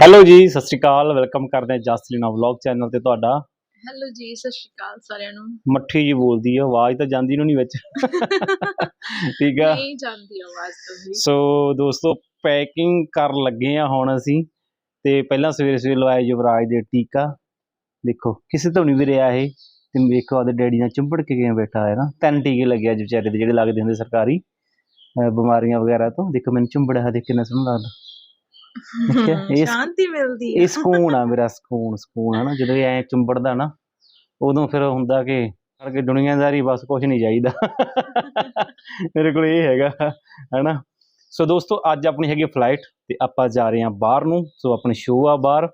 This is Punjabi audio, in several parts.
ਹੈਲੋ ਜੀ ਸਤਿ ਸ਼੍ਰੀ ਅਕਾਲ। ਵੈਲਕਮ ਕਰਦੇ ਹਾਂ ਜਸਲੀਨਾ ਵਲੌਗ ਚੈਨਲ ਤੇ ਤੁਹਾਡਾ। ਹੈਲੋ ਜੀ ਸਤਿ ਸ਼੍ਰੀ ਅਕਾਲ ਸਾਰਿਆਂ ਨੂੰ। ਮੱਠੀ ਜੀ ਬੋਲਦੀ ਆ ਆਵਾਜ਼ ਤਾਂ ਜਾਂਦੀ ਨੂੰ ਨਹੀਂ ਵਿੱਚ। ਠੀਕ ਆ? ਨਹੀਂ ਜਾਂਦੀ ਆਵਾਜ਼ ਤੋਂ ਵੀ। ਸੋ ਦੋਸਤੋ ਪੈਕਿੰਗ ਕਰਨ ਲੱਗੇ ਆ ਹੁਣ ਅਸੀਂ। ਤੇ ਪਹਿਲਾਂ ਸਵੇਰੇ ਸਵੇਰੇ ਲਵਾਏ ਯੁਵਰਾਜ ਦੇ ਟੀਕਾ। ਦੇਖੋ ਕਿਸੇ ਤੋਂ ਨਹੀਂ ਵੀ ਰਿਹਾ ਇਹ। ਤੇ ਵੇਖੋ ਆਦੇ ਡੈਡੀ ਨਾਲ ਚੁੰਬੜ ਕੇ ਕਿਵੇਂ ਬੈਠਾ ਹੈ ਨਾ। ਤਿੰਨ ਟੀਕੇ ਲੱਗੇ ਅੱਜ ਵਿਚਾਰੇ ਦੇ ਜਿਹੜੇ ਲੱਗਦੇ ਹੁੰਦੇ ਸਰਕਾਰੀ ਬਿਮਾਰੀਆਂ ਵਗੈਰਾ ਤੋਂ। ਦੇਖੋ ਮੈਨੂੰ ਚੁੰਬੜਿਆ ਦੇਖ ਕਿੰਨਾ ਸੋਹਣਾ ਲੱਗਦਾ। ਸ਼ਾਂਤੀ ਮਿਲਦੀ ਇਹ ਹੈ ਸਕੂਨ ਆ ਮੇਰਾ ਸਕੂਨ ਸਕੂਨ ਹੈ ਨਾ ਜਦੋਂ ਇਹ ਐ ਚੁੰਬੜਦਾ ਨਾ ਉਦੋਂ ਫਿਰ ਹੁੰਦਾ ਕਿ ਕਰਕੇ ਦੁਨੀਆਦਾਰੀ ਬਸ ਕੁਝ ਨਹੀਂ ਚਾਹੀਦਾ। ਮੇਰੇ ਕੋਲ ਇਹ ਹੈਗਾ ਹੈਨਾ। ਸੋ ਦੋਸਤੋ ਅੱਜ ਆਪਣੀ ਹੈਗੀ ਫਲਾਈਟ ਤੇ ਆਪਾਂ ਜਾ ਰਹੇ ਹਾਂ ਬਾਹਰ ਨੂੰ। ਸੋ ਆਪਣੀ ਸ਼ੋਅ ਆ ਬਾਹਰ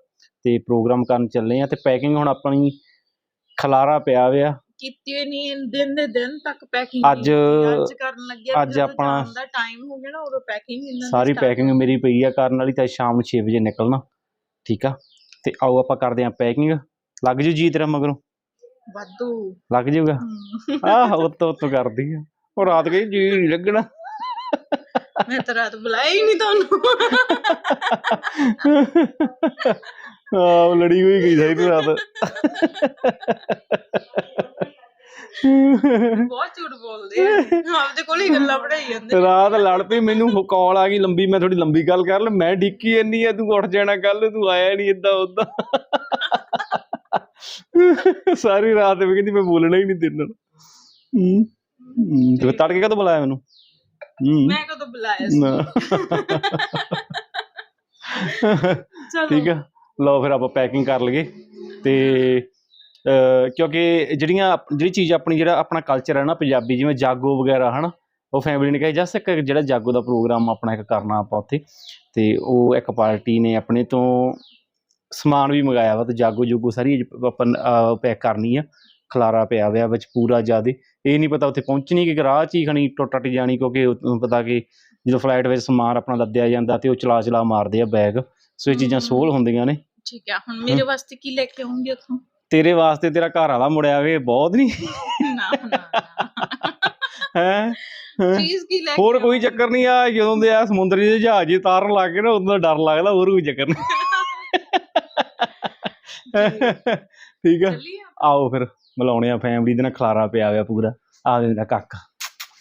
ਤੇ ਪ੍ਰੋਗਰਾਮ ਕਰਨ ਚੱਲੇ ਆ ਤੇ ਪੈਕਿੰਗ ਹੁਣ ਆਪਣੀ ਖਲਾਰਾ ਪਿਆ ਹੋਇਆ। ਕੀਤੀ ਨਹੀਂ ਦਿਨ ਦੇ ਦਿਨ ਤੱਕ ਪੈਕਿੰਗ ਅੱਜ- ਕਰਨ ਲੱਗਿਆ ਅੱਜ ਆਪਣਾ- ਦਾ ਟਾਈਮ ਹੋ ਗਿਆ ਨਾ ਉਦੋਂ ਪੈਕਿੰਗ ਇਹਨਾਂ ਸਾਰੀ ਪੈਕਿੰਗ ਮੇਰੀ ਪਈ ਆ ਕਰਨ ਵਾਲੀ ਤਾਂ ਸ਼ਾਮ ਨੂੰ 6 ਵਜੇ ਨਿਕਲਣਾ ਠੀਕ ਆ? ਤੇ ਆਓ ਆਪਾਂ ਕਰਦੇ ਹਾਂ ਪੈਕਿੰਗ ਲੱਗ ਜੂ ਜੀ ਤੇਰਾ ਮਗਰੋਂ? ਵਾਧੂ। ਲੱਗ ਜੂਗਾ? ਆਹ ਉੱਤੋਂ ਉੱਤੋਂ ਕਰਦੀ ਆ। ਉਹ ਰਾਤ ਗਈ ਜੀ ਨਹੀਂ ਲੱਗਣਾ। ਮੈਂ ਤਾਂ ਰਾਤ ਬੁਲਾਇਆ ਹੀ ਨਹੀਂ ਤੁਹਾਨੂੰ। ਆ ਉਹ ਲੜੀ ਹੋਈ ਗਈ ਸਾਰੀ ਰਾਤ। ਬਹੁਤ ਝੂਠ ਬੋਲਦੇ ਆ। ਆਪਦੇ ਕੋਲ ਹੀ ਗੱਲਾਂ ਪੜਾਈ ਜਾਂਦੇ। ਰਾਤ ਲੜ ਪਈ ਮੈਨੂੰ ਕਾਲ ਆ ਗਈ ਲੰਬੀ ਮੈਂ ਥੋੜੀ ਲੰਬੀ ਗੱਲ ਕਰ ਲ। ਮੈਂ ਡਿੱਕੀ ਇੰਨੀ ਆ ਤੂੰ ਉੱਠ ਜਾਣਾ ਕੱਲ ਤੂੰ ਆਇਆ ਨਹੀਂ ਇਦਾਂ ਉਦਾਂ ਸਾਰੀ ਰਾਤ ਵੀ ਕਹਿੰਦੀ ਮੈਂ ਬੋਲਣਾ ਹੀ ਨਹੀਂ ਤੇਰੇ ਨਾਲ। ਹੂੰ ਤੇ ਤੜਕੇ ਕਦੋਂ ਬੁਲਾਇਆ ਮੈਨੂੰ? ਹੂੰ। ਮੈਂ ਕਦੋਂ ਬੁਲਾਇਆ ਸੀ? ਨਾ। ਚਲੋ। ਠੀਕ ਆ। ਲਓ ਫਿਰ ਆਪਾਂ ਪੈਕਿੰਗ ਕਰ ਲਈਏ ਤੇ ਕਿਉਂਕਿ ਜਿਹੜੀਆਂ ਜਿਹੜੀ ਚੀਜ਼ ਆਪਣੀ ਜਿਹੜਾ ਆਪਣਾ ਕਲਚਰ ਹੈ ਨਾ ਪੰਜਾਬੀ, ਜਿਵੇਂ ਜਾਗੋ ਵਗੈਰਾ, ਹਨਾ, ਉਹ ਫੈਮਿਲੀ ਨੇ ਕਿਹਾ ਜਸ ਇੱਕ ਜਿਹੜਾ ਜਾਗੋ ਦਾ ਪ੍ਰੋਗਰਾਮ ਆਪਣਾ ਇੱਕ ਕਰਨਾ ਆਪਾਂ ਉੱਥੇ, ਤੇ ਉਹ ਇੱਕ ਪਾਰਟੀ ਨੇ ਆਪਣੇ ਤੋਂ ਸਮਾਨ ਵੀ ਮੰਗਾਇਆ ਵਾ, ਤੇ ਜਾਗੋ ਜੁਗੋ ਸਾਰੀ ਆਪਾਂ ਪੈਕ ਕਰਨੀ ਆ, ਖਲਾਰਾ ਪਿਆ ਹੋਇਆ ਵਿੱਚ ਪੂਰਾ ਜ਼ਿਆਦੇ, ਇਹ ਨਹੀਂ ਪਤਾ ਉੱਥੇ ਪਹੁੰਚਣੀ ਕਿ ਰਾਹ ਚ ਹੀ ਖਣੀ ਟੁੱਟ ਟੱਟ ਜਾਣੀ, ਕਿਉਂਕਿ ਪਤਾ ਕਿ ਜਦੋਂ ਫਲਾਈਟ ਵਿੱਚ ਸਮਾਨ ਆਪਣਾ ਲੱਦਿਆ ਜਾਂਦਾ ਤੇ ਉਹ ਚਲਾ ਚਲਾ ਮਾਰਦੇ ਆ ਬੈਗ ਸੋ ਇਹ ਚੀਜ਼ਾਂ ਸੋਲ ਹੁੰਦੀਆਂ ਨੇ ਠੀਕ ਆ ਹੁਣ ਮੇਰੇ ਵਾਸਤੇ ਕੀ ਲੈ ਕੇ ਆਉਂਗੇ ਉੱਥੋਂ? ਤੇਰੇ ਵਾਸਤੇ ਤੇਰਾ ਘਰ ਵਾਲਾ ਮੁੜਿਆ ਵੇ ਬਹੁਤ ਨਹੀਂ ਨਾ ਨਾ ਹੈ? ਚੀਜ਼ ਕੀ ਲੈ ਕੇ ਹੋਰ ਕੋਈ? ਚੱਕਰ ਨਹੀਂ ਆ ਜਦੋਂ ਦੇ ਆ ਸਮੁੰਦਰੀ ਦੇ ਜਹਾਜ਼ ਹੀ ਤਾਰਨ ਲੱਗ ਗਏ ਨਾ ਉਦੋਂ ਦਾ ਡਰ ਲੱਗਦਾ ਹੋਰ ਕੋਈ ਚੱਕਰ ਨਹੀਂ ਠੀਕ ਆ। ਆਓ ਫਿਰ ਮਿਲਾਉਣੇ ਆ ਫੈਮਿਲੀ ਦੇ ਨਾਲ ਖਲਾਰਾ ਪਿਆ ਹੋਇਆ ਪੂਰਾ। ਆ ਮੇਰਾ ਕਾਕਾ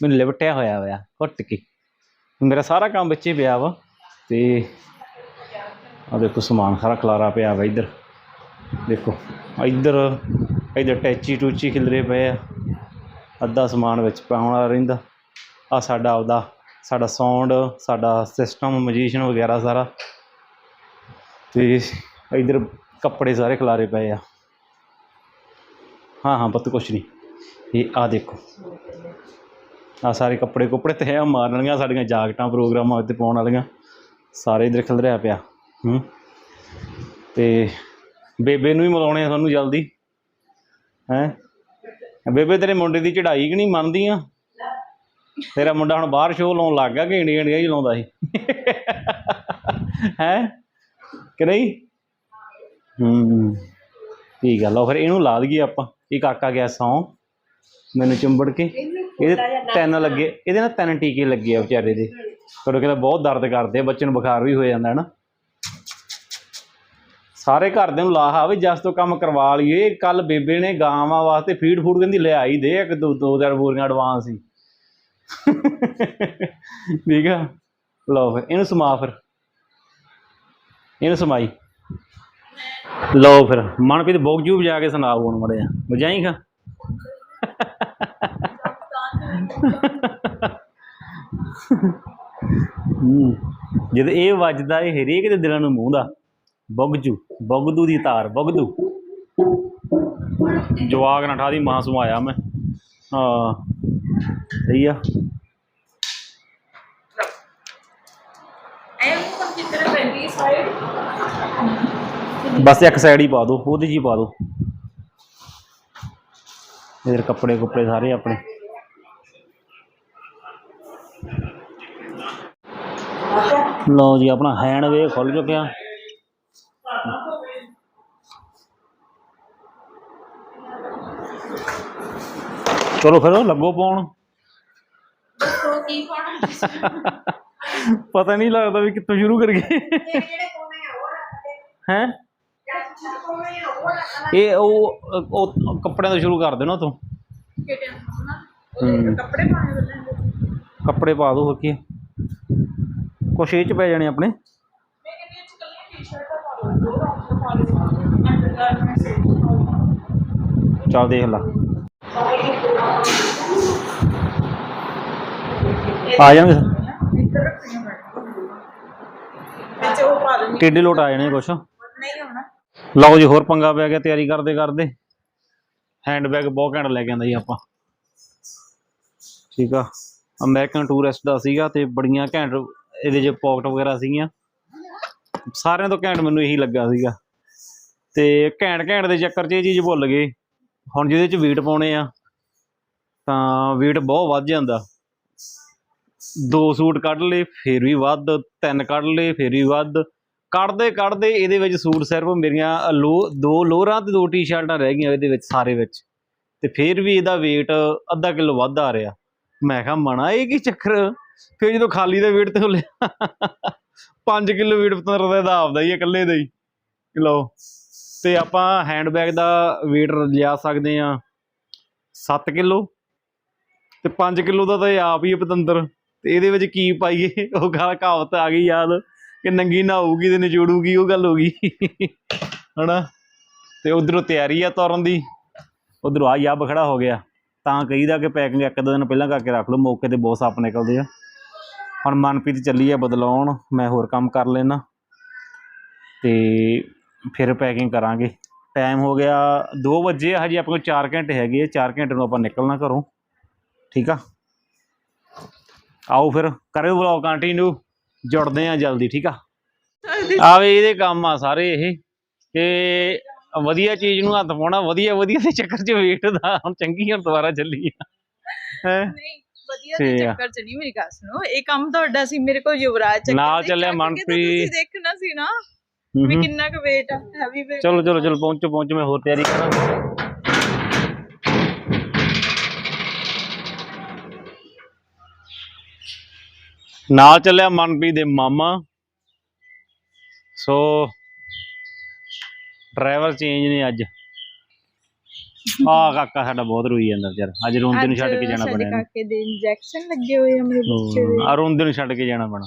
ਮੈਨੂੰ ਲਿਪਟਿਆ ਹੋਇਆ ਹੋਇਆ ਘੁੱਟ ਕੇ। ਮੇਰਾ ਸਾਰਾ ਕੰਮ ਵਿੱਚੇ ਪਿਆ ਵਾ ਤੇ ਆ ਦੇਖੋ ਸਮਾਨ ਸਾਰਾ ਖਲਾਰਾ ਪਿਆ ਵਾ ਇੱਧਰ। ਦੇਖੋ, ਇੱਧਰ ਇੱਧਰ ਟੈਚੀ ਟੂਚੀ ਖਿਲਰੇ ਪਏ ਆ। ਅੱਧਾ ਸਮਾਨ ਵਿੱਚ ਪਾਉਣ ਵਾਲਾ ਰਹਿੰਦਾ। ਆ ਸਾਡਾ ਆਪਦਾ, ਸਾਡਾ ਸਾਊਂਡ ਸਾਡਾ ਸਿਸਟਮ ਮਜੀਸ਼ੀਅਨ ਵਗੈਰਾ ਸਾਰਾ। ਤੇ ਇੱਧਰ ਕੱਪੜੇ ਸਾਰੇ ਖਿਲਾਰੇ ਪਏ ਆ। ਹਾਂ ਹਾਂ, ਪੁੱਤ, ਕੁਛ ਨਹੀਂ। ਇਹ ਆ ਦੇਖੋ। ਆ ਸਾਰੇ ਕੱਪੜੇ ਕੁੱਪੜੇ ਤੇ ਹੈ ਮਾਰਨ ਵਾਲੀਆਂ ਸਾਡੀਆਂ ਜਾਕਟਾਂ ਪ੍ਰੋਗਰਾਮਾਂ ਉੱਤੇ ਪਾਉਣ ਵਾਲੀਆਂ। ਸਾਰੇ ਇੱਧਰ ਖਿਲਰਿਆ ਪਿਆ। ਹੂੰ। ਤੇ ਬੇਬੇ ਨੂੰ ਵੀ ਮਿਲਾਉਣੇ ਆ ਤੁਹਾਨੂੰ ਜਲਦੀ। ਹੈ? ਬੇਬੇ ਤੇਰੇ ਮੁੰਡੇ ਦੀ ਚੜ੍ਹਾਈ ਕਿ ਨਹੀਂ ਮੰਨਦੀ ਆ? ਤੇਰਾ ਮੁੰਡਾ ਹੁਣ ਬਾਹਰ ਸ਼ੋਅ ਲਾਉਣ ਲੱਗ ਗਿਆ ਕਿ ਇੰਡੀਆ ਇੰਡੀਆ ਹੀ ਲਾਉਂਦਾ ਸੀ। ਹੈ? ਕਿ ਨਹੀਂ? ਹੂੰ। ਠੀਕ ਆ ਲਓ ਫਿਰ ਇਹਨੂੰ ਲਾ ਦਈਏ ਆਪਾਂ। ਇਹ ਕਾਕਾ ਗਿਆ ਸੌਂ। ਮੈਨੂੰ ਚੁੰਬੜ ਕੇ। ਇਹਦੇ ਤਿੰਨ ਲੱਗੇ। ਇਹਦੇ ਨਾਲ ਤਿੰਨ ਟੀਕੇ ਲੱਗੇ ਆ ਵਿਚਾਰੇ ਦੇ। ਤੁਹਾਡੇ ਕਹਿੰਦਾ ਬਹੁਤ ਦਰਦ ਕਰਦੇ ਆ ਬੱਚੇ ਨੂੰ ਬੁਖਾਰ ਵੀ ਹੋ ਜਾਂਦਾ ਹੈ ਨਾ ਸਾਰੇ ਘਰਦਿਆਂ ਨੂੰ ਲਾਹਾ ਵੀ ਜਸ ਤੋਂ ਕੰਮ ਕਰਵਾ ਲਈਏ। ਕੱਲ ਬੇਬੇ ਨੇ ਗਾਵਾਂ ਵਾਸਤੇ ਫੀਡ ਫੂਡ ਕਹਿੰਦੀ ਲਿਆਈ ਦੇ, ਇੱਕ ਦੋ ਦੋ ਬੋਰੀਆਂ ਐਡਵਾਂਸ ਸੀ ਠੀਕ ਆ? ਲਓ ਫਿਰ, ਇਹਨੂੰ ਸਮਾ ਫਿਰ। ਇਹਨੂੰ ਸਮਾਈ। ਲਓ ਫਿਰ, ਮਨਪ੍ਰੀਤ ਬੋਗਜੂ ਵਜਾ ਕੇ ਸੁਣਾ ਹੁਣ ਮੜਿਆ। ਵਜਾਈ ਖਾ। ਜਦ ਇਹ ਵੱਜਦਾ, ਇਹ ਹਰੇਕ ਦੇ ਦਿਲਾਂ ਨੂੰ ਮੂੰਹਦਾ ਬੁਗਜੂ ਬੁਗਦੂ ਦੀ ਤਾਰ ਬੁਗਦੂ। ਜਵਾਗ ਨਾ ਠਾ ਦੀ ਮਾਂ ਸਮਾਇਆ ਮੈਂ। ਹਾਂ ਸਹੀ ਆ। ਬਸ ਇੱਕ ਸਾਈਡ ਹੀ ਪਾ ਦਿਓ ਉਹਦੇ ਹੀ ਪਾ ਦਿਓ ਇਧਰ ਕੱਪੜੇ ਕੁੱਪੜੇ ਸਾਰੇ ਆਪਣੇ। ਲਓ ਜੀ ਆਪਣਾ ਹੈਂਡ ਵੇ ਖੁੱਲ ਚੁੱਕਿਆ। ਚਲੋ ਫਿਰ ਲੱਗੋ ਪਾਉਣ ਦੱਸੋ ਕੀ ਪਾਉਣਾ। ਪਤਾ ਨਹੀਂ ਲੱਗਦਾ ਵੀ ਕਿੱਥੋਂ ਸ਼ੁਰੂ ਕਰੀਏ। ਜਿਹੜੇ ਕੋਨੇ ਆ ਉਹ ਰੱਖ ਦੇ ਹੈ? ਇਹ ਉਹ ਉਹ ਕੱਪੜਿਆਂ ਤੋਂ ਸ਼ੁਰੂ ਕਰ ਦੇਣਾ ਤੂੰ। ਹੂੰ। ਕੱਪੜੇ ਪਾਣੇ ਵਾਲੇ ਕੱਪੜੇ ਪਾ ਦੋ ਹੋਰ ਕੀ ਹੈ। ਕੁਛ ਇਹ ਚ ਪੈ ਜਾਣੇ ਆਪਣੇ। ਮੈਂ ਕਹਿੰਦੀ ਅੱਜ ਕੱਲ੍ਹ ਟੀ-ਸ਼ਰਟਾਂ ਪਾ ਲਓ ਦੋ ਰੌਂਗ ਪਾ ਲਓ ਅੰਡਰਗਾਰਮੈਂਟਸ ਚੱਲ ਦੇਖ ਲਾ। ਆ ਜਾਣਗੇ ਵਿੱਚ ਉਹ ਪਾ ਦੇਣੀ ਟੇਡੇ ਲੋਟ ਆ ਜਾਣੇ ਕੁਛ। ਨਹੀਂ ਹੋਣਾ ਲਓ ਜੀ ਹੋਰ ਪੰਗਾ ਪੈ ਗਿਆ ਤਿਆਰੀ ਕਰਦੇ ਕਰਦੇ। ਹੈਂਡਬੈਗ ਬਹੁਤ ਘੈਂਟ ਲੈ ਕੇ ਆਂਦਾ ਜੀ ਆਪਾਂ। ਠੀਕ ਆ। ਅਮਰੀਕਨ ਟੂਰਿਸਟ ਦਾ ਸੀਗਾ ਤੇ ਬੜੀਆਂ ਘੈਂਟ ਇਹਦੇ 'ਚ ਪਾਕਟ ਵਗੈਰਾ ਸੀਗੀਆਂ। ਸਾਰਿਆਂ ਤੋਂ ਘੈਂਟ ਮੈਨੂੰ ਇਹੀ ਲੱਗਾ ਸੀਗਾ। ਤੇ ਘੈਂਟ ਘੈਂਟ ਦੇ ਚੱਕਰ 'ਚ ਇਹ ਚੀਜ਼ ਭੁੱਲ ਗਏ। ਹੁਣ ਜਿਹਦੇ 'ਚ weight ਪਾਉਣੇ ਆ ਤਾਂ weight ਬਹੁਤ ਵੱਧ ਜਾਂਦਾ। ਦੋ ਸੂਟ ਕੱਢ ਲਏ, ਫਿਰ ਵੀ ਵੱਧ, ਤਿੰਨ ਕੱਢ ਲਏ, ਫਿਰ ਵੀ ਵੱਧ। ਕੱਢਦੇ ਕੱਢਦੇ ਇਹਦੇ ਵਿੱਚ ਸੂਟ ਸਿਰਫ ਮੇਰੀਆਂ ਲੋ, ਦੋ ਲੋਅਰਾਂ ਤੇ ਦੋ ਟੀ-ਸ਼ਰਟਾਂ ਰਹਿ ਗਈਆਂ ਇਹਦੇ ਵਿੱਚ ਸਾਰੇ ਵਿੱਚ। ਤੇ ਫਿਰ ਵੀ ਇਹਦਾ weight ਅੱਧਾ ਕਿਲੋ ਵੱਧ ਆ ਰਿਹਾ। ਮੈਂ ਕਿਹਾ, ਮਣਾ ਇਹ ਕੀ ਚੱਕਰ? ਫਿਰ ਜਦੋਂ ਖਾਲੀ ਦਾ weight ਤੇ ਹੋ ਲਿਆ 5 ਕਿਲੋ weight ਪਤੰਦਰ ਦਾ ਇਹਦਾ ਆਪਦਾ ਹੀ ਹੈ ਇਕੱਲੇ ਦਾ ਹੀ। ਲਓ, ਤੇ ਆਪਾਂ ਹੈਂਡਬੈਗ ਦਾ weight ਲਿਆ ਸਕਦੇ ਆ 7 ਕਿਲੋ। ਤੇ 5 ਕਿਲੋ ਦਾ ਤਾਂ ਇਹ ਆਪ ਹੀ ਹੈ ਪਤੰਦਰ। ਤੇ ਇਹਦੇ ਵਿੱਚ ਕੀ ਪਾਈਏ? ਉਹ ਗੱਲ ਕਹਾਵਤ ਆ ਗਈ ਯਾਦ, ਕਿ ਨੰਗੀ ਨਾ ਹੋਊਗੀ ਤੇ ਨਿਚੋੜੂਗੀ, ਉਹ ਗੱਲ ਹੋ ਗਈ। ਹਨਾ? ਤੇ ਉਧਰੋਂ ਤਿਆਰੀ ਆ ਤੁਰਨ ਦੀ। ਉਧਰੋਂ ਆ ਯੱਬ ਖੜਾ ਹੋ ਗਿਆ। ਤਾਂ ਕਹੀਦਾ ਕਿ ਪੈਕਿੰਗ ਇੱਕ ਦੋ ਦਿਨ ਪਹਿਲਾਂ ਕਰਕੇ ਰੱਖ ਲਓ, ਮੌਕੇ ਤੇ ਬਹੁਤ ਸੱਪ ਨਿਕਲਦੇ ਆ। ਹੁਣ ਮਨਪ੍ਰੀਤ ਚੱਲੀ ਆ ਬਦਲਾਉਣ, ਮੈਂ ਹੋਰ ਕੰਮ ਕਰ ਲੈਣਾ ਤੇ ਫਿਰ ਪੈਕਿੰਗ ਕਰਾਂਗੇ। ਟਾਈਮ ਹੋ ਗਿਆ 2 ਵਜੇ ਹਜੇ ਆਪਣੇ ਕੋਲ 4 ਘੰਟੇ ਹੈਗੇ ਆ। 4 ਘੰਟੇ ਨੂੰ ਆਪਾਂ ਨਿਕਲਣਾ ਘਰੋਂ। ਠੀਕ ਆ? ਆਓ ਫਿਰ ਕਰਿਓ ਵਲੌਗ ਕੰਟੀਨਿਊ ਜੁੜਦੇ ਆ ਜਲਦੀ ਠੀਕ ਆ? ਆਵੇ ਇਹਦੇ ਕੰਮ ਆ ਸਾਰੇ ਇਹ ਕਿ ਵਧੀਆ ਚੀਜ਼ ਨੂੰ ਹੱਥ ਪਾਉਣਾ ਵਧੀਆ ਵਧੀਆ ਦੇ ਚੱਕਰ 'ਚ ਵੇਟ ਦਾ ਹੁਣ ਚੰਗੀ ਹੁਣ ਦੁਬਾਰਾ ਚੱਲੀ ਆ ਹੈ ਵਧੀਆ ਦੇ ਤੇ- ਚੱਕਰ ਚ ਨਹੀਂ ਮੇਰੀ ਗੱਲ ਸੁਣੋ ਇਹ ਕੰਮ ਤੁਹਾਡਾ ਸੀ ਮੇਰੇ ਕੋਲ ਯੁਵਰਾਜ ਚੱਕਰ ਨਾਲ ਚੱਲਿਆ ਤਾਂ ਮਨਪ੍ਰੀਤ। ਤੁਸੀਂ ਦੇਖਣਾ ਸੀ ਨਾ ਵੀ ਕਿੰਨਾ ਕੁ weight ਆ ਹੈਵੀ ਚਲੋ ਚਲੋ ਚਲੋ ਪਹੁੰਚੋ ਪਹੁੰਚੋ ਮੈਂ ਹੋਰ ਤਿਆਰੀ ਕਰਾਂ ਨਾਲ ਚੱਲਿਆ ਮਨਪ੍ਰੀਤ ਦੇ ਮਾਮਾ। ਸੋ ਡਰਾਈਵਰ ਚੇਂਜ ਨੇ ਅੱਜ। ਆ ਕਾਕਾ ਸਾਡਾ ਬਹੁਤ ਰੋਈ ਜਾਂਦਾ ਵਿਚਾਰਾ। ਅੱਜ ਰੋਂਦੇ ਨੂੰ ਛੱਡ ਕੇ ਜਾਣਾ ਸਾਡੇ ਪੈਣਾ ਇਹਨੂੰ। ਕਾਕੇ ਦੇ ਇੰਜੈਕਸ਼ਨ ਲੱਗੇ ਹੋਏ ਆ ਮੇਰੇ ਬੱਚੇ ਦੇ। ਆ ਰੋਂਦੇ ਨੂੰ ਛੱਡ ਕੇ ਜਾਣਾ ਪੈਣਾ।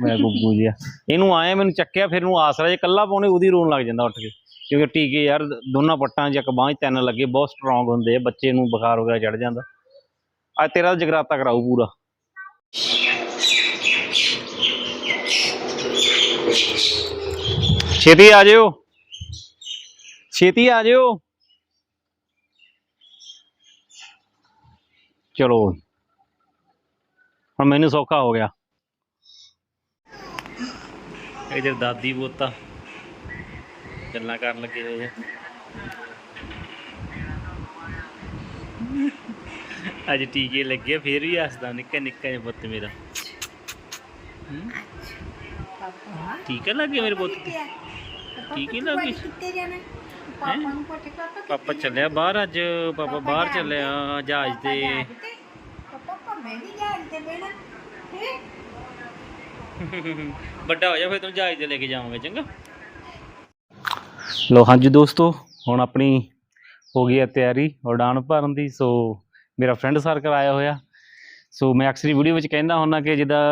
ਮੈਂ ਗੁੱਗੂ ਜਿਹਾ। ਇਹਨੂੰ ਆਇਆ ਮੈਨੂੰ ਚੱਕਿਆ ਫਿਰ ਇਹਨੂੰ ਆਸਰਾ ਜੇ ਕੱਲਾ ਪਾਉਣੇ ਉਹਦੀ ਰੋਣ ਲੱਗ ਜਾਂਦਾ ਉੱਠ ਕੇ। ਕਿਉਂਕਿ ਟੀਕੇ ਯਾਰ ਦੋਨਾਂ ਪੱਟਾਂ 'ਚ ਇੱਕ ਬਾਂਹ 'ਚ ਤਿੰਨ ਲੱਗੇ ਬਹੁਤ ਸਟਰੋਂਗ ਹੁੰਦੇ ਆ ਬੱਚੇ ਨੂੰ ਬੁਖਾਰ ਵਗੈਰਾ ਚੜ ਜਾਂਦਾ। ਅੱਜ ਤੇਰਾ ਜਗਰਾਤਾ ਕਰਾਊ ਪੂਰਾ। ਛੇਤੀ ਆ ਜਿਓ। ਛੇਤੀ ਆ ਜਿਓ। ਚਲੋ। ਹੁਣ ਮੈਨੂੰ ਸੌਖਾ ਹੋ ਗਿਆ। ਇਧਰ ਦਾਦੀ ਪੋਤਾ ਗੱਲਾਂ ਕਰਨ ਲੱਗੇ ਹੋਏ ਆ। ਅੱਜ ਟੀਕੇ ਲੱਗੇ ਆ, ਫੇਰ ਵੀ ਹੱਸਦਾ ਨਿੱਕਾ ਨਿੱਕਾ ਜਿਹਾ ਪੁੱਤ ਮੇਰਾ। ਹੂੰ? ਟੀਕਾ ਲੱਗੇ ਮੇਰੇ ਪੁੱਤ? ਤੇ ਟੀਕੇ ਲੱਗੇ? ਪਾਪਾ ਚੱਲਿਆ ਬਾਹਰ ਅੱਜ ਪਾਪਾ ਬਾਹਰ ਚੱਲਿਆ ਜਹਾਜ਼ ਤੇ। ਵੱਡਾ ਹੋ ਜਾ ਫਿਰ ਤੈਨੂੰ ਜਹਾਜ਼ ਤੇ ਲੈ ਕੇ ਜਾਵਾਂਗੇ ਚੰਗਾ? ਲੋ ਹਾਂਜੀ ਦੋਸਤੋ ਹੁਣ ਆਪਣੀ ਹੋ ਗਈ ਹੈ ਤਿਆਰੀ ਉਡਾਨ ਭਰਨ ਦੀ ਸੋ ਮੇਰਾ ਫਰੈਂਡ ਸਰਕਲ ਆਇਆ ਹੋਇਆ। ਸੋ ਮੈਂ ਅਕਸਰ ਵੀਡੀਓ ਵਿੱਚ ਕਹਿੰਦਾ ਹੁੰਦਾ ਕਿ ਜਿੱਦਾਂ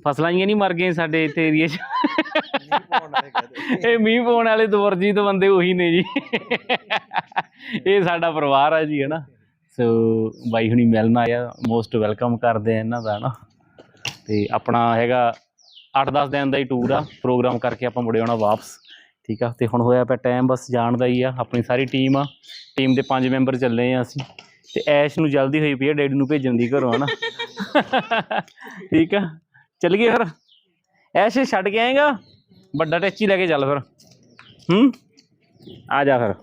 ਫਸਲਾਂ ਜੀਆਂ ਨਹੀਂ ਮਰ ਗਈਆਂ ਸਾਡੇ ਇੱਥੇ ਏਰੀਏ 'ਚ। ਇਹ ਮੀਂਹ ਪਾਉਣ ਵਾਲੇ ਦਵਰਜੀਤ ਬੰਦੇ ਉਹੀ ਨੇ ਜੀ। ਇਹ ਸਾਡਾ ਪਰਿਵਾਰ ਆ ਜੀ, ਹਨਾ। ਸੋ ਬਾਈ ਹੁਣੀ ਮਿਲਣ ਆਇਆ ਮੋਸਟ ਵੈਲਕਮ ਕਰਦੇ ਆ ਇਹਨਾਂ ਦਾ, ਹਨਾ। ਤੇ ਆਪਣਾ ਹੈਗਾ 8-10 ਦਿਨ ਦਾ ਹੀ ਟੂਰ ਆ ਪ੍ਰੋਗਰਾਮ ਕਰਕੇ ਆਪਾਂ ਮੁੜੇ ਆਉਣਾ ਵਾਪਸ, ਠੀਕ ਆ। ਤੇ ਹੁਣ ਹੋਇਆ ਪਿਆ ਟਾਈਮ ਬਸ ਜਾਣ ਦਾ ਹੀ ਆ, ਆਪਣੀ ਸਾਰੀ ਟੀਮ ਆ। ਟੀਮ ਦੇ ਪੰਜ ਮੈਂਬਰ ਚੱਲੇ ਆ ਅਸੀਂ। ਤੇ ਐਸ਼ ਨੂੰ ਜਲਦੀ ਹੋਈ ਪਈ ਆ, ਡੈਡੀ ਨੂੰ ਭੇਜਣ ਦੀ ਘਰੋਂ, ਹਨਾ। ਠੀਕ ਆ। ਚੱਲ ਗਏ ਫਿਰ। ਐਸ਼ ਛੱਡ ਕੇ ਆਏਗਾ ਵੱਡਾ ਟੈਚੀ ਲੈ ਕੇ ਚੱਲ ਫਿਰ। ਹੂੰ? ਆ ਜਾ ਫਿਰ।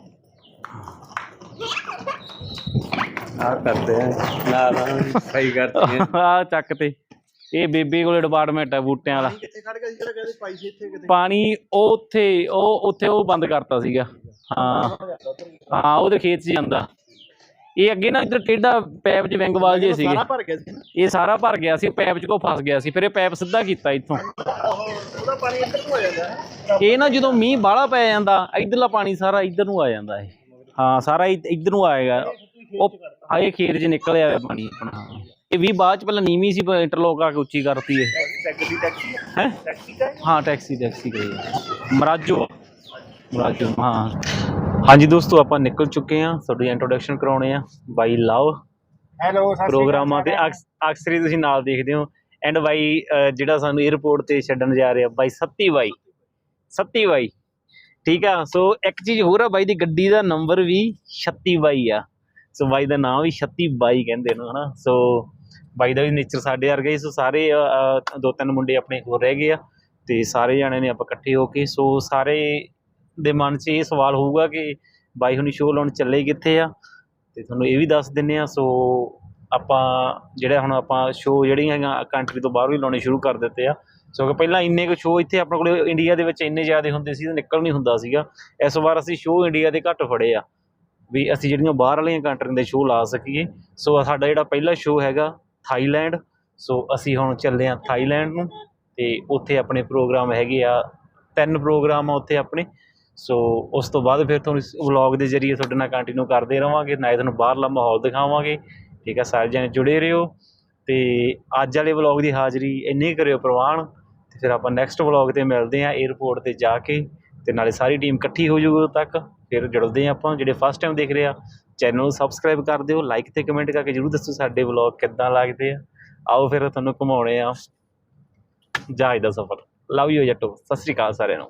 ਆ ਕਰਦੇ ਆ। ਨਾ ਨਾ ਸਹੀ ਕਰਤੀ ਹੈ ਆ ਚੱਕ ਤੇ। ਇਹ ਬੇਬੇ ਕੋਲੇ ਡਿਪਾਰਟਮੈਂਟ ਆ ਬੂਟਿਆਂ ਵਾਲਾ। ਕਿੱਥੇ ਖੜ ਗਿਆ ਜਿਹੜਾ ਕਹਿੰਦੇ ਪਾਈ ਸੀ ਇੱਥੇ ਕਿਤੇ। ਪਾਣੀ ਉਹ ਉੱਥੇ ਉਹ ਉੱਥੇ ਉਹ ਬੰਦ ਕਰਤਾ ਸੀਗਾ। ਹਾਂ। ਹਾਂ ਉਹਦੇ ਖੇਤ 'ਚ ਜਾਂਦਾ ਇਹ ਅੱਗੇ ਨਾ ਇੱਧਰ ਟੇਢਾ ਪੈਪ 'ਚ ਵਿੰਗਵਾਲ ਜੇ ਸੀਗੇ ਸਾਰਾ ਭਰ ਗਿਆ ਸੀ ਨਾ। ਇਹ ਸਾਰਾ ਭਰ ਗਿਆ ਸੀ ਪੈਪ 'ਚ ਕੋ ਫਸ ਗਿਆ ਸੀ ਫਿਰ ਇਹ ਪੈਪ ਸਿੱਧਾ ਕੀਤਾ ਇੱਥੋਂ। ਉਹਦਾ ਪਾਣੀ ਇੱਧਰ ਨੂੰ ਆ ਜਾਂਦਾ ਇਹ ਨਾ ਜਦੋਂ ਮੀਂਹ ਬਾਹਲਾ ਪੈ ਜਾਂਦਾ ਇਧਰਲਾ ਪਾਣੀ ਸਾਰਾ ਇੱਧਰ ਨੂੰ ਆ ਜਾਂਦਾ ਇਹ। ਹਾਂ ਸਾਰਾ ਇੱਧਰ ਨੂੰ ਆਏਗਾ। ਉਹ ਆਏ ਖੇਤ 'ਚ ਨਿਕਲ ਆਇਆ ਪਾਣੀ ਆਪਣਾ। ਇਹ ਵੀ ਬਾਅਦ 'ਚ ਪਹਿਲਾਂ ਨੀਵੀਂ ਸੀ ਇੰਟਰਲੋਕ ਆ ਕੇ ਉੱਚੀ ਕਰਤੀ ਇਹ। ਟੈਕਸੀ ਟੈਕਸੀ ਹੈ? ਟੈਕਸੀ ਦਾ ਹਾਂ? ਟੈਕਸੀ ਟੈਕਸੀ ਗਈ ਮਰਾਜੋ। ਮਰਾਜੋ ਹਾਂ। ਹਾਂਜੀ ਦੋਸਤੋ ਆਪਾਂ ਨਿਕਲ ਚੁੱਕੇ ਹਾਂ। ਤੁਹਾਡੀ ਇੰਟਰੋਡਕਸ਼ਨ ਕਰਾਉਣੇ ਆ ਬਾਈ ਲਵ ਹੈਲੋ ਪ੍ਰੋਗਰਾਮਾਂ ਤੇ ਅਕਸ- ਅਕਸਰ ਹੀ ਤੁਸੀਂ ਨਾਲ ਦੇਖਦੇ ਹੋ। ਐਂਡ ਬਾਈ ਅਹ, ਜਿਹੜਾ ਸਾਨੂੰ 에어ਪੋਰਟ ਤੇ ਛੱਡਣ ਜਾ ਰਿਹਾ ਬਾਈ ਸੱਤੀ ਬਾਈ। ਸੱਤੀ ਬਾਈ। ਠੀਕ ਆ? ਸੋ ਇੱਕ ਚੀਜ਼ ਹੋਰ ਆ ਬਾਈ ਦੀ ਗੱਡੀ ਦਾ ਨੰਬਰ ਵੀ 36 ਬਾਈ ਆ। ਸੋ ਬਾਈ ਦਾ ਨਾਮ ਵੀ 36 ਬਾਈ ਕਹਿੰਦੇ ਨੇ ਹਨਾ? ਸੋ ਬਾਈ ਦਾ ਵੀ ਨੇਚਰ ਸਾਡੇ ਵਰਗਾ ਹੀ ਸੋ ਸਾਰੇ ਅਹ, ਅਹ, ਦੋ ਤਿੰਨ ਮੁੰਡੇ ਆਪਣੇ ਹੋਰ ਰਹਿ ਗਏ ਆ। ਤੇ ਸਾਰੇ ਜਾਣੇ ਨੇ ਆਪਾਂ ਇਕੱਠੇ ਹੋ ਕੇ ਸੋ ਸਾਰੇ ਦੇ ਮਨ 'ਚ ਇਹ ਸਵਾਲ ਹੋਊਗਾ ਕਿ ਬਾਈ ਹੁਣੀ ਸ਼ੋਅ ਲਾਉਣ ਚੱਲੇ ਕਿੱਥੇ ਆ? ਤੇ ਤੁਹਾਨੂੰ ਇਹ ਵੀ ਦੱਸ ਦਿੰਨੇ ਆ, ਸੋ ਆਪਾਂ ਜਿਹੜਾ ਹੁਣ ਆਪਾਂ ਸ਼ੋਅ ਜਿਹੜੀਆਂ ਹੈਗੀਆਂ ਕੰਟਰੀ ਤੋਂ ਬਾਹਰੋਂ ਹੀ ਲਾਉਣੇ ਸ਼ੁਰੂ ਕਰ ਦਿੱਤੇ ਆ। ਸੋ ਕਿ ਪਹਿਲਾਂ ਇੰਨੇ ਕੁ ਸ਼ੋਅ ਇੱਥੇ ਆਪਣੇ ਕੋਲ ਇੰਡੀਆ ਦੇ ਵਿੱਚ ਇੰਨੇ ਜ਼ਿਆਦਾ ਹੁੰਦੇ ਸੀ ਤੇ ਨਿਕਲ ਨਹੀਂ ਹੁੰਦਾ ਸੀਗਾ। ਇਸ ਵਾਰ ਅਸੀਂ ਸ਼ੋਅ ਇੰਡੀਆ ਦੇ ਘੱਟ ਫੜੇ ਆ, ਵੀ ਅਸੀਂ ਜਿਹੜੀਆਂ ਬਾਹਰ ਵਾਲੀਆਂ ਕੰਟਰੀਆਂ ਦੇ ਸ਼ੋਅ ਲਾ ਸਕੀਏ। ਸੋ ਸਾਡਾ ਜਿਹੜਾ ਪਹਿਲਾ ਸ਼ੋਅ ਹੈਗਾ ਥਾਈਲੈਂਡ ਸੋ ਅਸੀਂ ਹੁਣ ਚੱਲੇ ਆ ਥਾਈਲੈਂਡ ਨੂੰ, ਤੇ ਉੱਥੇ ਆਪਣੇ ਪ੍ਰੋਗਰਾਮ ਹੈਗੇ ਆ, ਤਿੰਨ ਪ੍ਰੋਗਰਾਮ ਆ ਉੱਥੇ ਆਪਣੇ। ਸੋ ਉਸ ਤੋਂ ਬਾਅਦ ਫਿਰ ਤੁਹਾਨੂੰ ਵਲੌਗ ਦੇ ਜ਼ਰੀਏ ਤੁਹਾਡੇ ਨਾਲ ਕੰਟੀਨਿਊ ਕਰਦੇ ਰਵਾਂਗੇ ਨਾਲੇ ਤੁਹਾਨੂੰ ਬਾਹਰਲਾ ਮਾਹੌਲ ਦਿਖਾਵਾਂਗੇ। ਠੀਕ ਆ, ਸਾਰੇ ਜਣੇ ਜੁੜੇ ਰਹੋ ਤੇ ਅੱਜ ਵਾਲੇ ਵਲੌਗ ਦੀ ਹਾਜ਼ਰੀ ਇੰਨੀ ਕਰਿਓ ਪ੍ਰਵਾਨ ਤੇ ਫਿਰ ਆਪਾਂ ਨੈਕਸਟ ਵਲੌਗ ਤੇ ਮਿਲਦੇ ਆ 에어ਪੋਰਟ ਤੇ ਜਾ ਕੇ ਤੇ ਨਾਲੇ ਸਾਰੀ ਟੀਮ ਇਕੱਠੀ ਹੋ ਜੂਗੀ ਉਦੋਂ ਤੱਕ। ਫਿਰ ਜੁੜਦੇ ਆ ਆਪਾਂ, ਜਿਹੜੇ ਫਸਟ ਟਾਈਮ ਦੇਖ ਰਹੇ ਆ ਚੈਨਲ ਨੂੰ ਸਬਸਕ੍ਰਾਈਬ ਕਰ ਦਿਓ ਲਾਈਕ ਤੇ ਕਮੈਂਟ ਕਰਕੇ ਜਰੂਰ ਦੱਸੋ ਸਾਡੇ ਵਲੌਗ ਕਿੱਦਾਂ ਲੱਗਦੇ ਆ। ਆਓ ਫਿਰ ਤੁਹਾਨੂੰ ਘੁਮਾਉਣੇ ਆ ਜਹਾਜ਼ ਦਾ ਸਫ਼ਰ। ਲਵ ਯੂ ਜੱਟੋ, ਸਤਿ ਸ੍ਰੀ ਅਕਾਲ ਸਾਰਿਆਂ ਨੂੰ।